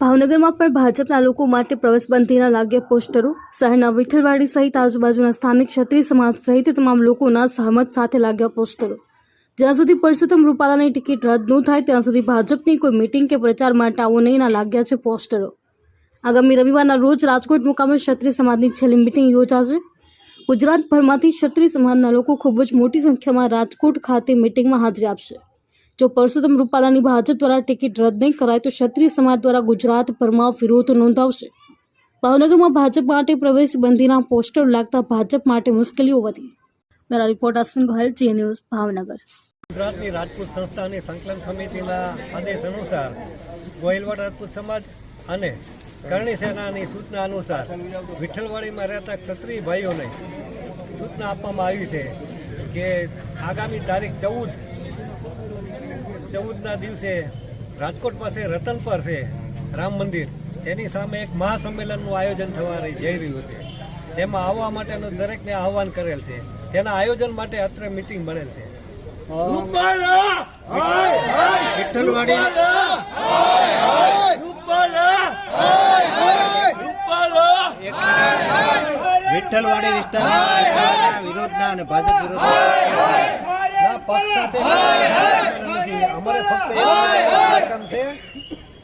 ભાવનગરમાં પણ ભાજપના લોકો માટે પ્રવેશબંધીના લાગ્યા પોસ્ટરો. શહેરના વિઠ્ઠલવાડી સહિત આજુબાજુના સ્થાનિક ક્ષત્રિય સમાજ સહિત તમામ લોકોના સહમત સાથે લાગ્યા પોસ્ટરો. જ્યાં સુધી પરસોત્તમ રૂપાલાની ટિકિટ રદ ન થાય, ત્યાં સુધી ભાજપની કોઈ મિટિંગ કે પ્રચાર માટે આવો નહીંના લાગ્યા છે પોસ્ટરો. આગામી રવિવારના રોજ રાજકોટ મુકામે ક્ષત્રિય સમાજની છેલ્લી મિટિંગ યોજાશે. ગુજરાતભરમાંથી ક્ષત્રિય સમાજના લોકો ખૂબ જ મોટી સંખ્યામાં રાજકોટ ખાતે મિટિંગમાં હાજરી આપશે. જો પરસોત્તમ રૂપાલાની ભાજપ દ્વારા ટિકિટ રદ નહીં કરાય તો ક્ષત્રિય સમાજ દ્વારા ગુજરાતભરમાં વિરોધ નોંધાવશે. ભાવનગરમાં ભાજપ માટે પ્રવેશ બંધીના પોસ્ટર લાગતા ભાજપ માટે મુશ્કેલીઓ વધી. મારા રિપોર્ટ અશ્વિન ગોહેલ જી ન્યૂઝ, ભાવનગર. ગુજરાતની રાજપૂત સંસ્થાની સંકલન સમિતિના આદેશ અનુસાર ગોહિલવાડ રાજપૂત સમાજ અને કરણી સેનાની સૂચના અનુસાર વિઠ્ઠલવાડીમાં રહેતા ક્ષત્રિય ભાઈઓને સૂચના આપવામાં આવી છે કે આગામી તારીખ ચૌદ ચૌદના દિવસે રાજકોટ પાસે રતન પર છે રામ મંદિર. તેની સામે એક મહાસંમેલનનું આયોજન થવા જઈ રહ્યું છે. તેમાં આવવા માટેનું દરેકને આહવાન કરેલ છે. તેના આયોજન માટે અત્રે મિટિંગ મળેલ છે. વિઠ્ઠલવાડી. વિસ્તારના વિરોધના અને ભાજપ વિરોધના પક્ષ સાથે નથી. અમારે ફક્ત એક રકમ છે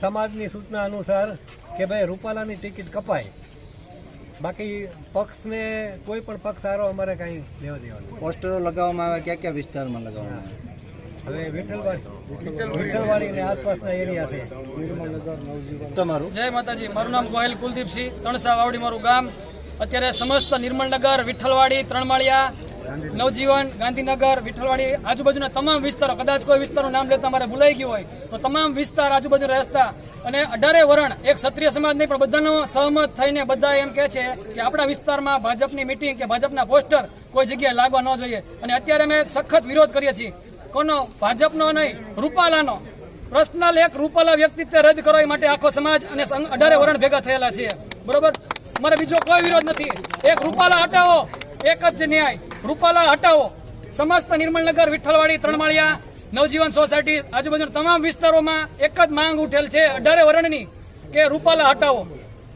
સમાજની સૂચના અનુસાર કે ભાઈ રૂપાલાની ટિકિટ કપાય. બાકી પક્ષને કોઈ પણ પક્ષ સારો અમારે કાંઈ લેવા દેવાનું પોસ્ટરો લગાવવામાં આવે ક્યાં ક્યાં વિસ્તારમાં લગાવવામાં આવે? હવે વિઠ્ઠલવાડી. વિઠ્ઠલવાડી. અને આસપાસના એરિયા છે. તમારું? જય માતાજી મારું નામ ગોહિલ કુલદીપસિંહ તણસા વાવડી મારું ગામ. અત્યારે સમસ્ત નિર્મળનગર વિઠ્ઠલવાડી ત્રણમાળિયા નવજીવન, ગાંધીનગર, વિઠ્ઠલવાડી આજુબાજુના તમામ વિસ્તારો, કદાચ કોઈ વિસ્તારનું નામ લેતા મારે ભૂલાઈ ગયું હોય, તો તમામ વિસ્તાર આજુબાજુ રસ્તા અને અઢારે વરણ એક ક્ષત્રિય સમાજ નહીં, પણ બધાનો સહમત થઈને બધા એમ કહે છે કે આપણા વિસ્તારમાં ભાજપની મિટિંગ કે ભાજપના પોસ્ટર કોઈ જગ્યાએ લાગવા ન જોઈએ. અને અત્યારે અમે સખત વિરોધ કરીએ છીએ. કોનો? ભાજપનો નહીં, રૂપાલાનો. પર્સનલ એક રૂપાલા વ્યક્તિત્વ રદ કરવા માટે આખો સમાજ અને અઢારે વરણ ભેગા થયેલા છે. બરોબર? મારે બીજો કોઈ વિરોધ નથી. એક રૂપાલા હટાવો, એક જ ન્યાય. રૂપાલા, હટાવો. સમસ્ત નિર્મળનગર વિઠ્ઠલવાડી, ત્રણમાળિયા, નવજીવન સોસાયટી આજુબાજુ તમામ વિસ્તારોમાં એક જ માંગ ઉઠેલ છે અઢારે વરણની કે રૂપાલા હટાવો.